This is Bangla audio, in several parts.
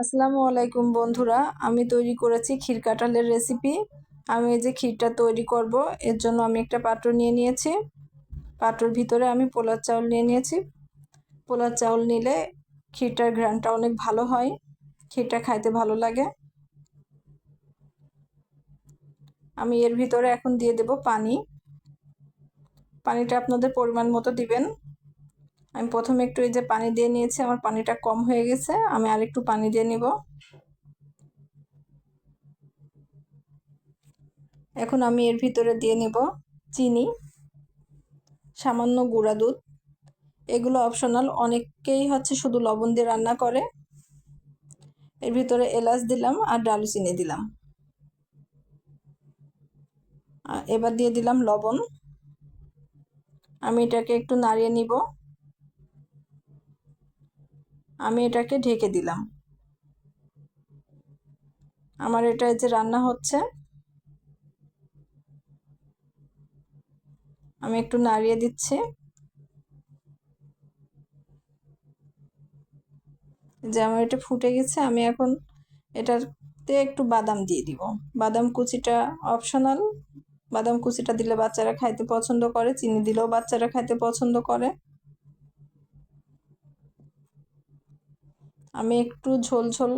আসসালামু আলাইকুম বন্ধুরা, আমি তৈরি করেছি ক্ষীর কাঁঠালের রেসিপি আমি এই যে ক্ষীরটা তৈরি করব, এর জন্য আমি একটা পাত্র নিয়ে নিয়েছি। পাত্রর ভিতরে আমি পোলার চাউল নিয়ে নিয়েছি। পোলার চাউল নিলে ক্ষীরটার ঘ্রানটা অনেক ভালো হয়, ক্ষীরটা খাইতে ভালো লাগে। আমি এর ভিতরে এখন দিয়ে দেব পানি। পানিটা আপনাদের পরিমাণ মতো দিবেন। আমি প্রথমে একটু এই যে পানি দিয়ে নিয়েছি, আমার পানিটা কম হয়ে গেছে, আমি আরেকটু পানি দিয়ে নিব। এখন আমি এর ভিতরে দিয়ে নিব চিনি, সামান্য গুঁড়া দুধ। এগুলো অপশনাল, অনেকেই হচ্ছে শুধু লবণ দিয়ে রান্না করে। এর ভিতরে এলাচ দিলাম আর ডালচিনি দিলাম। এবার দিয়ে দিলাম লবণ। আমি এটাকে একটু নাড়িয়ে নিব। আমি এটাকে ঢেকে দিলাম। আমার এটা যে রান্না হচ্ছে। আমি একটু নাড়িয়ে দিচ্ছি। যে আমার এটা ফুটে গেছে, আমি এখন এটাতে একটু বাদাম দিয়ে দিব। বাদাম কুচিটা অপশনাল বাদাম কুচিটা দিলে বাচ্চারা খাইতে পছন্দ করে, চিনি দিলেও বাচ্চারা খাইতে পছন্দ করে। আমি একটু ঝোল ঝোল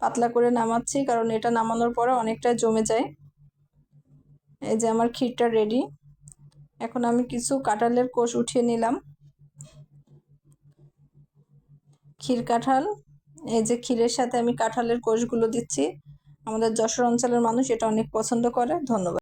পাতলা করে নামাচ্ছি, কারণ এটা নামানোর পরে অনেকটা জমে যায়। এই যে আমার ক্ষীরটা রেডি এখন আমি কিছু কাঁঠালের কোষ উঠিয়ে নিলাম। ক্ষীর কাঁঠাল, এই যে ক্ষীরের সাথে আমি কাঁঠালের কোষগুলো দিচ্ছি। আমাদের যশোর অঞ্চলের মানুষ এটা অনেক পছন্দ করে। ধন্যবাদ।